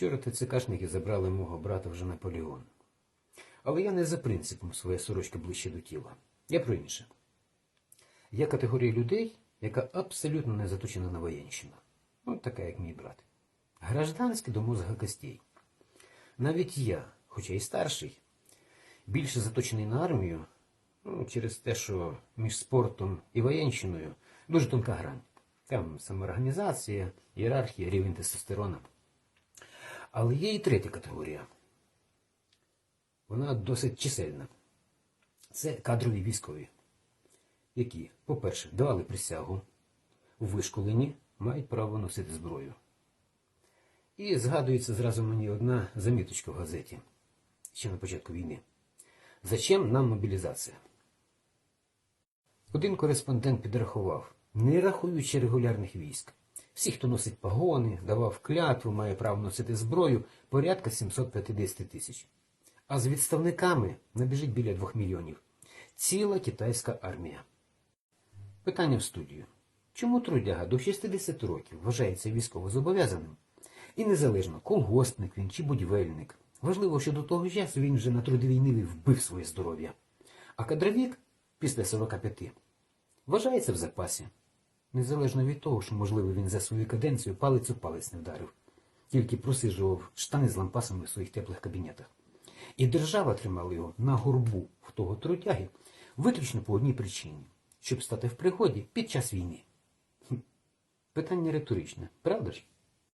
Вчора ТЦКшники забрали мого брата вже на полігон. Але я не за принципом своя сорочка ближче до тіла. Я про інше. Я категорія людей, яка абсолютно не заточена на воєнщину. Ну, така, як мій брат. Гражданський до мозга костей. Навіть я, хоча й старший, більше заточений на армію, ну, через те, що між спортом і воєнщиною дуже тонка грань. Там самоорганізація, ієрархія, рівень тестостерона. Але є і третя категорія. Вона досить чисельна. Це кадрові військові, які, по-перше, давали присягу, вишколені, мають право носити зброю. І згадується зразу мені одна заміточка в газеті ще на початку війни. Зачем нам мобілізація? Один кореспондент підрахував, не рахуючи регулярних військ. Всі, хто носить погони, давав клятву, має право носити зброю, порядка 750 тисяч. А з відставниками набіжить біля 2 мільйонів. Ціла китайська армія. Питання в студію. Чому трудяга до 60 років вважається військовозобов'язаним? І незалежно, колгоспник він чи будівельник. Важливо, що до того часу він вже на трудовій ниві вбив своє здоров'я. А кадровік після 45 вважається в запасі. Незалежно від того, що, можливо, він за свою каденцію палець у палець не вдарив, тільки просиджував штани з лампасами в своїх теплих кабінетах. І держава тримала його на горбу в того трудяги виключно по одній причині, щоб стати в пригоді під час війни. Питання риторичне, правда ж?